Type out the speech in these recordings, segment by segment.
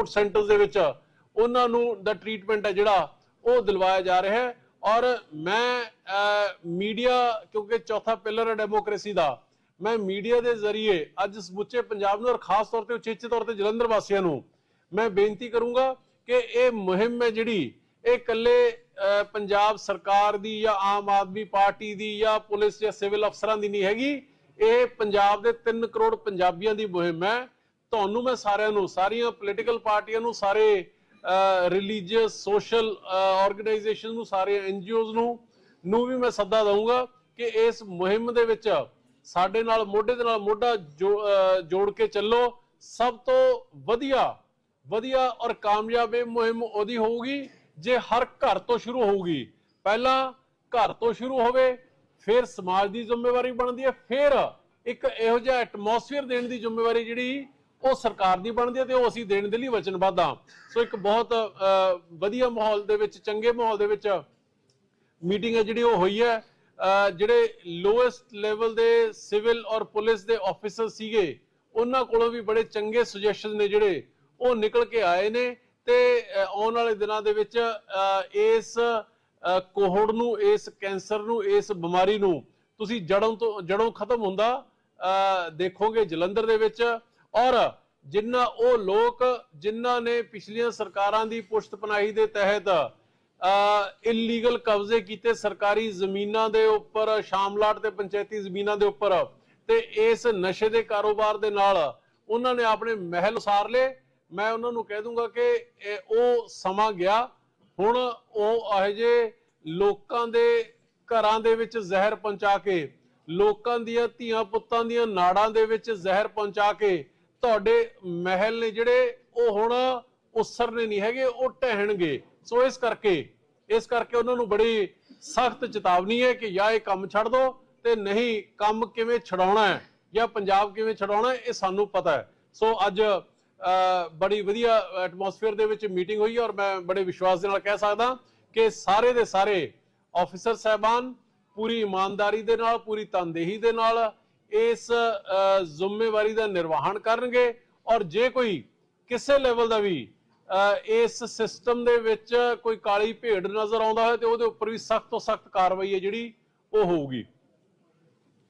Support centres ਦੇ ਵਿੱਚ ਉਹਨਾਂ ਨੂੰ ਦਾ ਟ੍ਰੀਟਮੈਂਟ ਹੈ ਜਿਹੜਾ ਉਹ ਦਿਲਵਾਇਆ ਜਾ ਰਿਹਾ ਹੈ। ਔਰ ਮੈਂ ਮੀਡੀਆ ਕਿਉਂਕਿ ਚੌਥਾ ਪਿਲਰ ਹੈ ਡੈਮੋਕ੍ਰੇਸੀ ਦਾ, ਮੈਂ ਮੀਡੀਆ ਦੇ ਜ਼ਰੀਏ ਅੱਜ ਸਮੁੱਚੇ ਪੰਜਾਬ ਨੂੰ ਔਰ ਖਾਸ ਤੌਰ ਤੇ ਉਚੇਚੇ ਤੌਰ ਤੇ ਜਲੰਧਰ ਵਾਸੀਆਂ ਨੂੰ ਮੈਂ ਬੇਨਤੀ ਕਰੂੰਗਾ ਕਿ ਇਹ ਮੁਹਿੰਮ ਹੈ ਜਿਹੜੀ, ਇਹ ਇਕੱਲੇ ਪੰਜਾਬ ਸਰਕਾਰ ਦੀ ਜਾਂ ਆਮ ਆਦਮੀ ਪਾਰਟੀ ਦੀ ਜਾਂ ਪੁਲਿਸ ਜਾਂ ਸਿਵਲ ਅਫਸਰਾਂ ਦੀ ਨਹੀਂ ਹੈਗੀ। ਇਹ ਪੰਜਾਬ ਦੇ 3 ਕਰੋੜ ਪੰਜਾਬੀਆਂ ਦੀ ਮੁਹਿੰਮ ਹੈ। ਤੁਹਾਨੂੰ ਮੈਂ ਸਾਰਿਆਂ ਨੂੰ, ਸਾਰੀਆਂ ਪੋਲੀਟੀਕਲ ਪਾਰਟੀਆਂ ਨੂੰ, ਸਾਰੇ ਰਿਲੀਜੀਅਸ ਸੋਸ਼ਲ ਆਰਗੇਨਾਈਜੇਸ਼ਨ ਨੂੰ, ਸਾਰੇ ਐਨਜੀਓਜ਼ ਨੂੰ ਨੂੰ ਵੀ ਮੈਂ ਸੱਦਾ ਦਊਂਗਾ ਕਿ ਇਸ ਮੁਹਿੰਮ ਦੇ ਵਿੱਚ ਸਾਡੇ ਨਾਲ, ਮੋਢੇ ਦੇ ਨਾਲ ਮੋਢਾ ਜੋੜ ਕੇ ਚੱਲੋ। ਸਭ ਤੋਂ ਵਧੀਆ ਵਧੀਆ ਔਰ ਕਾਮਯਾਬ ਇਹ ਮੁਹਿੰਮ ਉਹਦੀ ਹੋਊਗੀ ਜੇ ਹਰ ਘਰ ਤੋਂ ਸ਼ੁਰੂ ਹੋਊਗੀ। ਪਹਿਲਾਂ ਘਰ ਤੋਂ ਸ਼ੁਰੂ ਹੋਵੇ, ਫਿਰ ਸਮਾਜ ਦੀ ਜ਼ਿੰਮੇਵਾਰੀ ਬਣਦੀ ਹੈ, ਫਿਰ ਇੱਕ ਇਹੋ ਜਿਹਾ ਐਟਮੋਸਫੀਅਰ ਦੇਣ ਦੀ ਜ਼ਿੰਮੇਵਾਰੀ ਜਿਹੜੀ ਉਹ ਸਰਕਾਰ ਦੀ ਬਣਦੀ ਹੈ ਤੇ ਉਹ ਅਸੀਂ ਦੇਣ ਦੇ ਲਈ ਵਚਨਬੱਧ ਹਾਂ। ਸੋ ਇੱਕ ਬਹੁਤ ਵਧੀਆ ਮਾਹੌਲ ਦੇ ਵਿੱਚ, ਚੰਗੇ ਮਾਹੌਲ ਦੇ ਵਿੱਚ ਮੀਟਿੰਗ ਹੈ ਜਿਹੜੀ ਉਹ ਹੋਈ ਹੈ। ਜਿਹੜੇ ਲੋਐਸਟ ਲੈਵਲ ਦੇ ਸਿਵਲ ਔਰ ਪੁਲਿਸ ਦੇ ਆਫੀਸਰ ਸੀਗੇ, ਉਹਨਾਂ ਕੋਲੋਂ ਵੀ ਬੜੇ ਚੰਗੇ ਸੁਜੈਸ਼ਨ ਨੇ ਜਿਹੜੇ, ਉਹ ਨਿਕਲ ਕੇ ਆਏ ਨੇ ਤੇ ਆਉਣ ਵਾਲੇ ਦਿਨਾਂ ਦੇ ਵਿੱਚ ਇਸ ਕੋਹੜ ਨੂੰ, ਇਸ ਕੈਂਸਰ ਨੂੰ, ਇਸ ਬਿਮਾਰੀ ਨੂੰ ਤੁਸੀਂ ਜੜੋਂ ਤੋਂ, ਜੜੋਂ ਖਤਮ ਹੁੰਦਾ, ਅਹ, ਦੇਖੋਗੇ ਜਲੰਧਰ ਦੇ ਵਿੱਚ। ਔਰ ਜਿਨ੍ਹਾਂ ਉਹ ਲੋਕ ਜਿਨ੍ਹਾਂ ਨੇ ਪਿਛਲੀਆਂ ਸਰਕਾਰਾਂ ਦੀ ਪੁਸ਼ਤ ਦੇ ਤਹਿਤ ਇਲੀਗਲ ਕਬਜ਼ੇ ਕੀਤੇ ਸਰਕਾਰੀ ਜ਼ਮੀਨਾਂ ਦੇ ਉੱਪਰ, ਸ਼ਾਮਲਾਟ ਤੇ ਪੰਚਾਇਤੀ ਜ਼ਮੀਨਾਂ ਦੇ ਉੱਪਰ ਤੇ ਇਸ ਨਸ਼ੇ ਦੇ ਕਾਰੋਬਾਰ ਦੇ ਨਾਲ ਉਹਨਾਂ ਨੇ ਆਪਣੇ ਮਹਿਲ ਉਸਾਰ ਲਏ। ਮੈਂ ਉਹਨਾਂ ਨੂੰ ਕਹਿ ਦੂੰਗਾ ਕਿ ਉਹ ਸਮਾਂ ਗਿਆ। ਹੁਣ ਉਹ ਇਹੋ ਜਿਹੇ ਲੋਕਾਂ ਦੇ ਘਰਾਂ ਦੇ ਵਿੱਚ ਜ਼ਹਿਰ ਪਹੁੰਚਾ ਕੇ, ਲੋਕਾਂ ਦੀਆਂ ਧੀਆਂ ਪੁੱਤਾਂ ਦੀਆਂ ਨਾੜਾਂ ਦੇ ਵਿੱਚ ਜ਼ਹਿਰ ਪਹੁੰਚਾ ਕੇ ਤੁਹਾਡੇ ਮਹਿਲ ਨੇ ਜਿਹੜੇ ਉਹ ਹੁਣ ਉਸਰਨੇ ਨਹੀਂ ਹੈਗੇ ਉਹ ਢਹਿਣਗੇ ਸੋ ਇਸ ਕਰਕੇ ਇਸ ਕਰਕੇ ਉਹਨਾਂ ਨੂੰ ਬੜੀ ਸਖਤ ਚੇਤਾਵਨੀ ਹੈ ਕਿ ਜਾਂ ਇਹ ਕੰਮ ਛੱਡ ਦਿਓ ਤੇ ਨਹੀਂ ਕੰਮ ਕਿਵੇਂ ਛਡਾਉਣਾ ਹੈ ਜਾਂ ਪੰਜਾਬ ਕਿਵੇਂ ਛਡਾਉਣਾ ਇਹ ਸਾਨੂੰ ਪਤਾ ਹੈ। ਸੋ ਅੱਜ ਅਹ, ਬੜੀ ਵਧੀਆ ਐਟਮੋਸਫੇਅਰ ਦੇ ਵਿੱਚ ਮੀਟਿੰਗ ਹੋਈ ਔਰ ਮੈਂ ਬੜੇ ਵਿਸ਼ਵਾਸ ਦੇ ਨਾਲ ਕਹਿ ਸਕਦਾ ਕਿ ਸਾਰੇ ਦੇ ਸਾਰੇ ਆਫੀਸਰ ਸਹਿਬਾਨ ਪੂਰੀ ਇਮਾਨਦਾਰੀ ਦੇ ਨਾਲ ਪੂਰੀ ਤਨਦੇਹੀ ਦੇ ਨਾਲ ਇਸ ਜ਼ਿੰਮੇਵਾਰੀ ਦਾ ਨਿਰਵਾਹਨ ਕਰਨਗੇ ਔਰ ਜੇ ਕੋਈ ਕਿਸੇ ਲੈਵਲ ਦਾ ਵੀ ਇਸ ਸਿਸਟਮ ਦੇ ਵਿੱਚ ਕੋਈ ਕਾਲੀ ਭੇਡ ਨਜ਼ਰ ਆਉਂਦਾ ਹੈ ਤੇ ਉਹਦੇ ਉੱਪਰ ਵੀ ਸਖਤ ਤੋਂ ਸਖਤ ਕਾਰਵਾਈ ਹੈ ਜਿਹੜੀ ਉਹ ਹੋਊਗੀ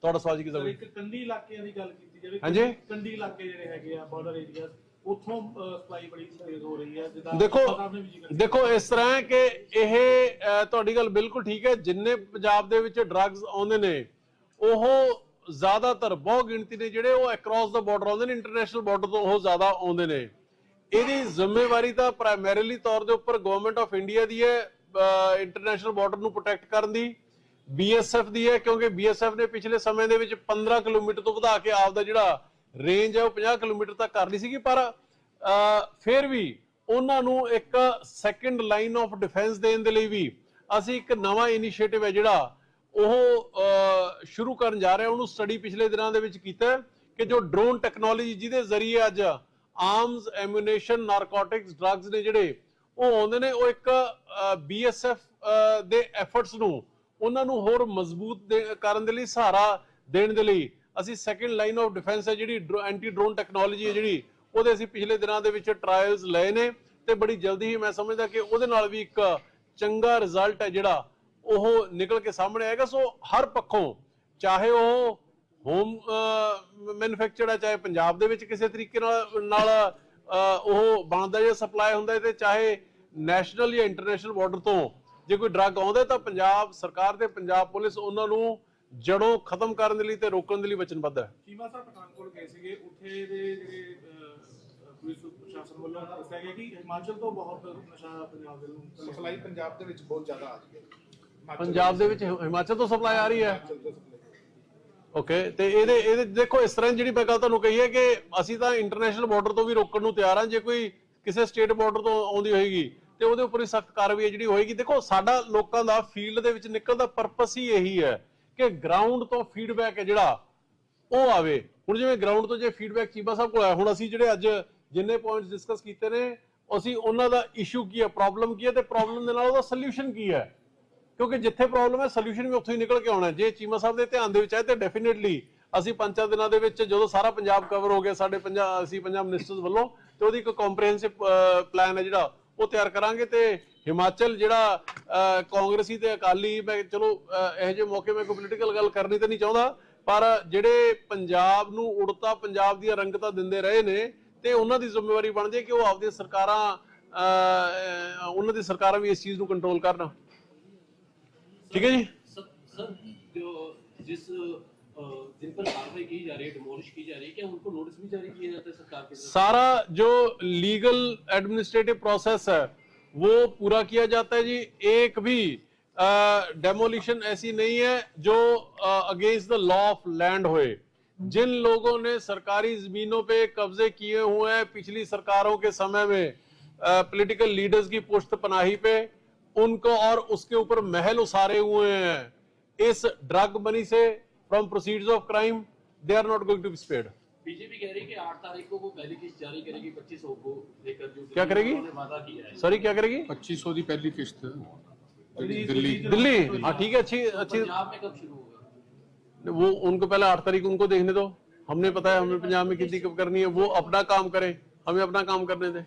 ਤੁਹਾਡਾ ਸਵਾਲ ਜੀ ਕੀ ਇੱਕ ਕੰਢੀ ਇਲਾਕਿਆਂ ਦੀ ਗੱਲ ਕੀਤੀ ਜਾਵੇ ਹਾਂਜੀ। ਕੰਢੀ ਇਲਾਕੇ ਜਿਹੜੇ ਹੈਗੇ ਆ ਬਾਰਡਰ ਏਰੀਆ ਉੱਥੋਂ ਸਪਲਾਈ ਬੜੀ ਤੇਜ਼ ਹੋ ਰਹੀ ਹੈ ਜਿੱਦਾਂ ਦੇਖੋ ਦੇਖੋ ਇਸ ਤਰ੍ਹਾਂ ਹੈ ਕਿ ਇਹ ਤੁਹਾਡੀ ਗੱਲ ਬਿਲਕੁਲ ਠੀਕ ਹੈ ਜਿੰਨੇ ਪੰਜਾਬ ਦੇ ਵਿੱਚ ਡਰੱਗਸ ਆਉਂਦੇ ਨੇ ਉਹ ਜ਼ਿਆਦਾਤਰ ਬਹੁ ਗਿਣਤੀ ਨੇ ਜਿਹੜੇ ਉਹ ਅਕ੍ਰੋਸ ਦਾ ਬਾਰਡਰ ਆਉਂਦੇ ਨੇ ਇੰਟਰਨੈਸ਼ਨਲ ਬਾਰਡਰ ਤੋਂ ਉਹ ਜ਼ਿਆਦਾ ਆਉਂਦੇ ਨੇ। ਇਹਦੀ ਜ਼ਿੰਮੇਵਾਰੀ ਤਾਂ ਪ੍ਰਾਇਮਰੀਲੀ ਤੌਰ ਦੇ ਉੱਪਰ ਗਵਰਨਮੈਂਟ ਆਫ ਇੰਡੀਆ ਦੀ ਹੈ ਇੰਟਰਨੈਸ਼ਨਲ ਬਾਰਡਰ ਨੂੰ ਪ੍ਰੋਟੈਕਟ ਕਰਨ ਦੀ। ਬੀਐਸਐਫ ਦੀ ਹੈ, ਕਿਉਂਕਿ ਬੀਐਸਐਫ ਨੇ ਪਿਛਲੇ ਸਮੇਂ ਦੇ ਵਿੱਚ 15 ਕਿਲੋਮੀਟਰ ਤੋਂ ਵਧਾ ਕੇ ਆਪ ਦਾ ਜਿਹੜਾ ਰੇਂਜ ਹੈ ਉਹ 50 ਕਿਲੋਮੀਟਰ ਤੱਕ ਕਰ ਲਈ ਸੀਗੀ, ਪਰ ਫਿਰ ਵੀ ਉਹਨਾਂ ਨੂੰ ਇੱਕ ਸੈਕੰਡ ਲਾਈਨ ਆਫ ਡਿਫੈਂਸ ਦੇਣ ਦੇ ਲਈ ਵੀ ਅਸੀਂ ਇੱਕ ਨਵਾਂ ਇਨੀਸ਼ੀਏਟਿਵ ਹੈ ਜਿਹੜਾ ਉਹ ਸ਼ੁਰੂ ਕਰਨ ਜਾ ਰਿਹਾ, ਉਹਨੂੰ ਸਟੱਡੀ ਪਿਛਲੇ ਦਿਨਾਂ ਦੇ ਵਿੱਚ ਕੀਤਾ ਕਿ ਜੋ ਡਰੋਨ ਟੈਕਨੋਲੋਜੀ ਜਿਹਦੇ ਜ਼ਰੀਏ ਅੱਜ ਆਰਮਸ ਐਮੂਨੇਸ਼ਨ ਨਾਰਕੋਟਿਕਸ ਡਰੱਗਸ ਨੇ ਜਿਹੜੇ, ਉਹ ਆਉਂਦੇ ਨੇ, ਉਹ ਇੱਕ ਬੀਐਸਐਫ ਦੇ ਐਫਰਟਸ ਨੂੰ, ਉਹਨਾਂ ਨੂੰ ਹੋਰ ਮਜ਼ਬੂਤ ਦੇ- ਕਰਨ ਦੇ ਲਈ, ਸਹਾਰਾ ਦੇਣ ਦੇ ਲਈ, ਅਸੀਂ ਸੈਕੰਡ ਲਾਈਨ ਆਫ ਡਿਫੈਂਸ ਹੈ ਜਿਹੜੀ ਐਂਟੀ ਡਰੋਨ ਟੈਕਨੋਲੋਜੀ ਹੈ ਜਿਹੜੀ, ਉਹਦੇ ਅਸੀਂ ਪਿਛਲੇ ਦਿਨਾਂ ਦੇ ਵਿੱਚ ਟ੍ਰਾਇਲਸ ਲਏ ਨੇ, ਤੇ ਬੜੀ ਜਲਦੀ ਹੀ ਮੈਂ ਸਮਝਦਾ ਕਿ ਉਹਦੇ ਨਾਲ ਵੀ ਇੱਕ ਚੰਗਾ ਰਿਜ਼ਲਟ ਹੈ ਜਿਹੜਾ ਉਹ ਨਿਕਲ ਕੇ ਸਾਹਮਣੇ ਆਏਗਾ ਸੋ ਹਰ ਪੱਖੋਂ ਚਾਹੇ ਉਹ ਹੋਮ ਮੈਨੂਫੈਕਚਰਡ ਹੈ ਚਾਹੇ ਪੰਜਾਬ ਦੇ ਵਿੱਚ ਕਿਸੇ ਤਰੀਕੇ ਨਾਲ ਨਾਲ ਉਹ ਬਣਦਾ ਜਾਂ ਸਪਲਾਈ ਹੁੰਦਾ ਹੈ ਤੇ ਚਾਹੇ ਨੈਸ਼ਨਲ ਜਾਂ ਇੰਟਰਨੈਸ਼ਨਲ ਬਾਰਡਰ ਤੋਂ ਜੇ ਕੋਈ ਡਰੱਗ ਆਉਂਦਾ ਤਾਂ ਪੰਜਾਬ ਸਰਕਾਰ ਤੇ ਪੰਜਾਬ ਪੁਲਿਸ ਉਹਨਾਂ ਨੂੰ ਜੜੋਂ ਖਤਮ ਕਰਨ ਦੇ ਲਈ ਤੇ ਰੋਕਣ ਦੇ ਲਈ ਵਚਨਬੱਧ ਹੈ। ਚੀਮਾ ਸਾਹਿਬ ਪਠਾਨਕੋਟ ਗਏ ਸੀਗੇ ਉੱਥੇ ਦੇ ਜਿਹੜੇ ਅਹ, ਪੁਲਿਸ ਪ੍ਰਸ਼ਾਸਨ ਵੱਲੋਂ ਦੱਸਿਆ ਗਿਆ ਕਿ ਹਿਮਾਚਲ ਤੋਂ ਬਹੁਤ ਨਸ਼ਾ ਪੰਜਾਬ ਦੇ ਨੂੰ ਸਪਲਾਈ ਪੰਜਾਬ ਦੇ ਵਿੱਚ ਬਹੁਤ ਜ਼ਿਆਦਾ ਆ ਰਹੀ ਹੈ। ਪੰਜਾਬ ਦੇ ਵਿੱਚ ਹਿਮਾਚਲ ਤੋਂ ਸਪਲਾਈ ਆ ਰਹੀ ਹੈ। ਓਕੇ ਤੇ ਇਹਦੇ ਇਹਦੇ ਦੇਖੋ, ਇਸ ਤਰ੍ਹਾਂ ਜਿਹੜੀ ਮੈਂ ਗੱਲ ਤੁਹਾਨੂੰ ਕਹੀ ਹੈ ਕਿ ਅਸੀਂ ਤਾਂ ਇੰਟਰਨੈਸ਼ਨਲ ਬਾਰਡਰ ਤੋਂ ਵੀ ਰੋਕਣ ਨੂੰ ਤਿਆਰ ਹਾਂ, ਜੇ ਕੋਈ ਕਿਸੇ ਸਟੇਟ ਬਾਰਡਰ ਤੋਂ ਆਉਂਦੀ ਹੋਏਗੀ, ਤੇ ਉਹਦੇ ਉੱਪਰ ਹੀ ਸਖਤ ਕਾਰਵਾਈ ਜਿਹੜੀ ਹੋਏਗੀ। ਦੇਖੋ, ਸਾਡਾ ਲੋਕਾਂ ਦਾ ਫੀਲਡ ਦੇ ਵਿੱਚ ਨਿਕਲਣ ਦਾ ਪਰਪਸ ਹੀ ਇਹੀ ਹੈ ਕਿ ਗਰਾਊਂਡ ਤੋਂ ਫੀਡਬੈਕ ਹੈ ਜਿਹੜਾ, ਉਹ ਆਵੇ। ਹੁਣ ਜਿਵੇਂ ਗਰਾਊਂਡ ਤੋਂ ਜੇ ਫੀਡਬੈਕ ਚੀਬਾ ਸਾਹਿਬ ਕੋਲ ਆਇਆ, ਹੁਣ ਅਸੀਂ ਜਿਹੜੇ ਅੱਜ ਜਿੰਨੇ ਪੁਆਇੰਟਸ ਡਿਸਕਸ ਕੀਤੇ ਨੇ, ਅਸੀਂ ਉਹਨਾਂ ਦਾ ਇਸ਼ੂ ਕੀ ਹੈ ਪ੍ਰੋਬਲਮ ਕੀ ਹੈ, ਤੇ ਪ੍ਰੋਬਲਮ ਦੇ ਨਾਲ ਉਹਦਾ ਸੋਲੂਸ਼ਨ ਕੀ ਹੈ। ਕਿਉਂਕਿ ਜਿੱਥੇ ਪ੍ਰੋਬਲਮ ਹੈ ਸੋਲੂਸ਼ਨ ਵੀ ਉੱਥੋਂ ਹੀ ਨਿਕਲ ਕੇ ਆਉਣਾ ਜੇ ਚੀਮਾ ਸਾਹਿਬ ਦੇ ਧਿਆਨ ਦੇ ਵਿੱਚ ਆਏ, ਤੇ ਡੈਫੀਨਿਟਲੀ ਅਸੀਂ ਪੰਜਾਂ ਦਿਨਾਂ ਦੇ ਵਿੱਚ ਜਦੋਂ ਸਾਰਾ ਪੰਜਾਬ ਕਵਰ ਹੋ ਗਿਆ, ਸਾਡੇ ਪੰਜਾਬ ਅਸੀਂ ਪੰਜਾਬ ਮਿਨਿਸਟਰਸ ਵੱਲੋਂ, ਤੇ ਉਹਦੀ ਇੱਕ ਕੰਪਰੀਹੈਂਸਿਵ ਪਲਾਨ ਹੈ ਜਿਹੜਾ, ਉਹ ਤਿਆਰ ਕਰਾਂਗੇ ਤੇ ਹਿਮਾਚਲ ਜਿਹੜਾ ਕਾਂਗਰਸੀ ਤੇ ਅਕਾਲੀ, ਮੈਂ ਚਲੋ ਇਹੋ ਜਿਹੇ ਮੌਕੇ ਮੈਂ ਕੋਈ ਪੋਲੀਟੀਕਲ ਗੱਲ ਕਰਨੀ ਤਾਂ ਨਹੀਂ ਚਾਹੁੰਦਾ, ਪਰ ਜਿਹੜੇ ਪੰਜਾਬ ਨੂੰ ਉੜਤਾ ਪੰਜਾਬ ਦੀਆਂ ਰੰਗਤਾਂ ਦਿੰਦੇ ਰਹੇ ਨੇ, ਤੇ ਉਹਨਾਂ ਦੀ ਜ਼ਿੰਮੇਵਾਰੀ ਬਣਦੀ ਹੈ ਕਿ ਉਹ ਆਪਦੀਆਂ ਸਰਕਾਰਾਂ ਉਹਨਾਂ ਦੀ ਸਰਕਾਰਾਂ ਵੀ ਇਸ ਚੀਜ਼ ਨੂੰ ਕੰਟਰੋਲ ਕਰਨ। ठीक है जी? सर जो जिस जिन पर कार्रवाई की जा रही है डिमोलिश की जा रही है क्या उनको नोटिस भी जारी सरकार के सारा जो लीगल एडमिनिस्ट्रेटिव प्रोसेस है वो पूरा किया जाता है जी। एक भी डेमोलिशन ऐसी नहीं है जो against the law of land होए। जिन लोगों ने सरकारी जमीनों पे कब्जे किए हुए हैं पिछली सरकारों के समय में पॉलिटिकल लीडर्स की पुष्ट पनाही पे उनको और उसके ऊपर महल उसारे हुए हैं। इस ड्रग मनी से from proceed of crime they are not going to be spared BJP कह रही है कि 8 तारीख को वो पहली किस्त जारी करेगी 2500 को लेकर जो क्या करेगी? सॉरी क्या करेगी? 2500 की पहली किस्त। दिल्ली दिल्ली हाँ ठीक है अच्छी तो अच्छी। पंजाब में कब शुरू होगा? वो उनको पहले आठ तारीख उनको देखने दो। हमने पता है हमें पंजाब में कितनी कब करनी है वो अपना काम करें। हमें अपना काम करने दें।